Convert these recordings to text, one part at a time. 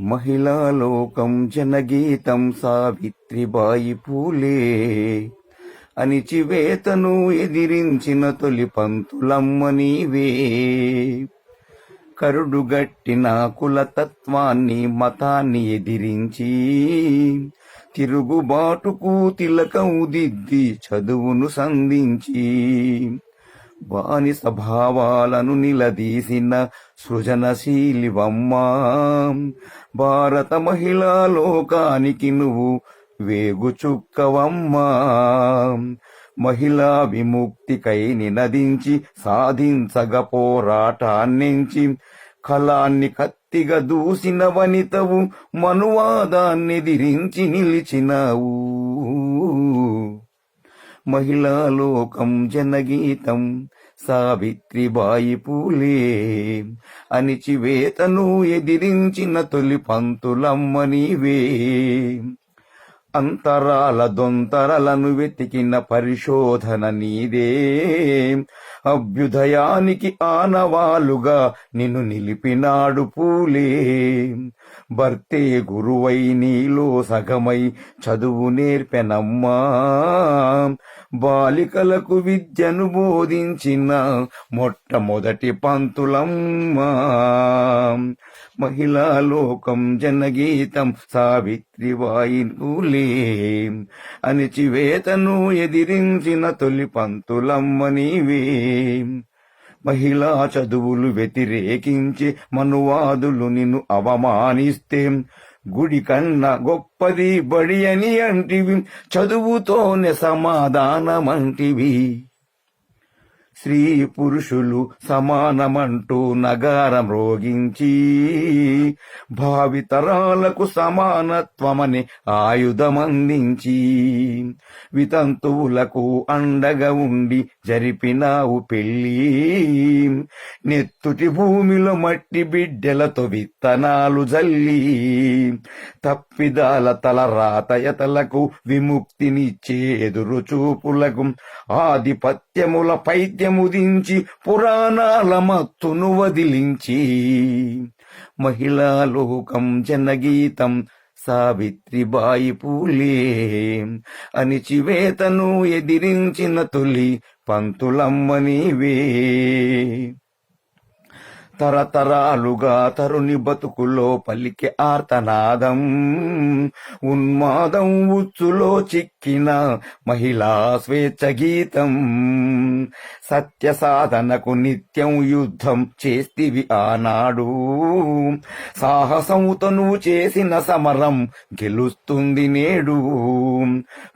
మహిళాలోకం జనగీతం సావిత్రిబాయి పూలే. అణిచివేతను ఎదిరించిన తొలి పంతులమ్మ నీవే. కరుడుగట్టిన కులతత్వాన్ని మతాన్ని ఎదిరించి తిరుగుబాటుకు తిలకం దిద్ది చదువును సంధించి. వాని స్వభావాలను నిలదీసిన సృజనశీలివమ్మా. భారత మహిళా లోకానికి నువ్వు వేగు చుక్కవమ్మా మహిళా విముక్తికై నినదించి సాధించగ పోరాటాన్నించి కళాన్ని కత్తిగా దూసిన వనితవు మనువాదాన్ని దిరించి నిలిచినావు. మహిళాలోకం జనగీతం. సావిత్రిబాయి పూలే అణిచివేతను ఎదిరించిన తొలి పంతులమ్మ నీవే. అంతరాల దొంతరలను వెతికిన పరిశోధన నీదే. అభ్యుదయానికి ఆనవాలుగా నిన్ను నిలిపినాడు పూలే. భర్తే గురువై నీలో సగమై చదువు నేర్పెనమ్మా. బాలికలకు విద్యను బోధించిన మొట్టమొదటి పంతులమ్మా. మహిళా లోకం జనగీతం సావిత్రిబాయి పూలే అణిచివేతను ఎదిరించిన తొలి పంతులమ్మ నీవే. మహిళా చదువులు వ్యతిరేకించి మనువాదులు నిన్ను అవమానిస్తే. గుడి కన్నా గొప్పది బడి అని అంటివి చదువుతోనే సమాధానమంటివి. స్త్రీ పురుషులు సమానమంటూ నగారం రోగించి భావితరాలకు సమానత్వమని ఆయుధమందించి వితంతువులకు అండగా ఉండి జరిపినావు పెళ్ళి. నెత్తుటి భూమిలో మట్టి బిడ్డలతో విత్తనాలు జల్లి తప్పిదాల తల రాతయతలకు విముక్తినిచ్చే ఎదురు చూపులకు ఆధిపత్యముల పైద్యముదించి పురాణాల మత్తును వదిలించి. మహిళాలోకం జనగీతం సావిత్రిబాయి పూలే. అణిచివేతను ఎదిరించిన తొలి పంతులమ్మ నీవే. తరతరాలుగా తరుని బతుకులో పలికి ఆర్తనాదం ఉన్మాదం ఉచ్చులో చిక్కిన మహిళా స్వేచ్ఛ గీతం. సత్య సాధనకు నిత్యం యుద్ధం చేస్తివి ఆనాడు. సాహసముతను చేసిన సమరం గెలుస్తుంది నేడు.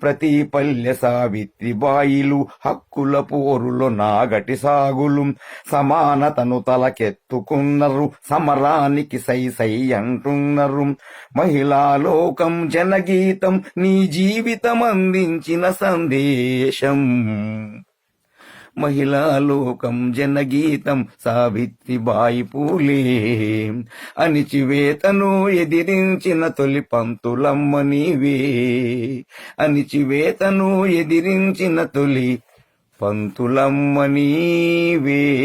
ప్రతి పల్లె సావిత్రి బాయిలు హక్కుల పోరులో నాగటి సాగులు. సమానతను తలకెత్తుకున్నారు సమరానికి సై సై అంటున్నారు. మహిళాలోకం జనగీతం నీ జీవితం అందించిన సందేశం. మహిళాలోకం జనగీతం సావిత్రిబాయి పూలే. అణిచివేతను ఎదిరించిన తొలి పంతులమ్మ నీవే. అణిచివేతను ఎదిరించిన తొలి పంతులమ్మ నీవే.